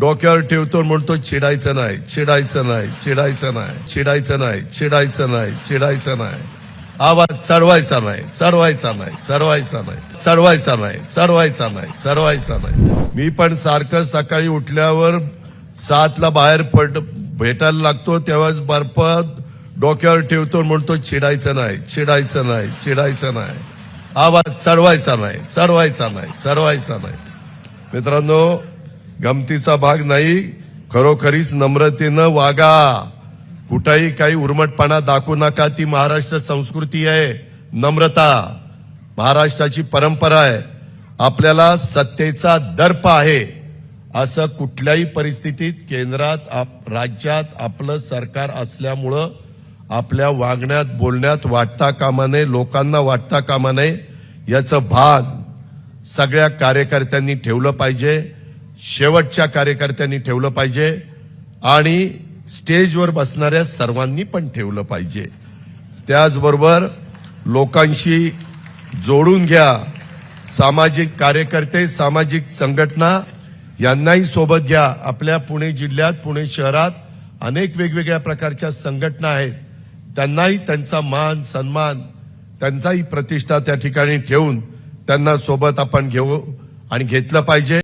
डोक्यावर ठेवतो म्हणतो चिडायचं नाही चिडायचं नाही चिडायचं नाही चिडायचं नाही चिडायचं नाही चिडायचं नाही. आवाज चढवायचा नाही चढवायचा नाही चढवायचा नाही चढवायचा नाही चढवायचा नाही चढवायचा नाही. मी पण सारखं सकाळी उठल्यावर सातला बाहेर पड भेटायला लागतो तेव्हाच बर्फ डोक्यावर ठेवतो म्हणतो चिडायचं नाही चिडायचं नाही चिडायचं नाही. आवाज चढवायचा नाही चढवायचा नाही चढवायचा नाही. मित्रांनो गमतीचा भाग नाही खरोखरीच नम्रतेनं वागा. कुठेही काही उर्मटपणा दाखवू नका ती महाराष्ट्र संस्कृती आहे नम्रता. महाराष्ट्राची परंपरा आहे. आपल्याला सत्तेचा दर्प आहे. असं कुठल्याही परिस्थितीत केंद्रात आप- राज्यात आपलं सरकार असल्यामुळं आपल्या वागण्यात बोलण्यात वाटता कामा नये लोकांना वाटता कामा नये याचं भान सगळ्या कार्यकर्त्यांनी ठेवलं पाहिजे. शेवटच्या कार्यकर्त्यांनी ठेवलं पाहिजे आणि स्टेजवर बसणाऱ्या सर्वांनी पण ठेवलं पाहिजे. त्याचबरोबर लोकांशी जोडून घ्या. सामाजिक कार्यकर्ते सामाजिक संघटना यांनाही सोबत घ्या. आपल्या पुणे जिल्ह्यात पुणे शहरात अनेक वेगवेगळ्या प्रकारच्या संघटना आहेत. त्यांनाही त्यांचा मान सन्मान त्यांचाही प्रतिष्ठा त्या ठिकाणी ठेवून त्यांना सोबत आपण घेऊ आणि घेतलं पाहिजे.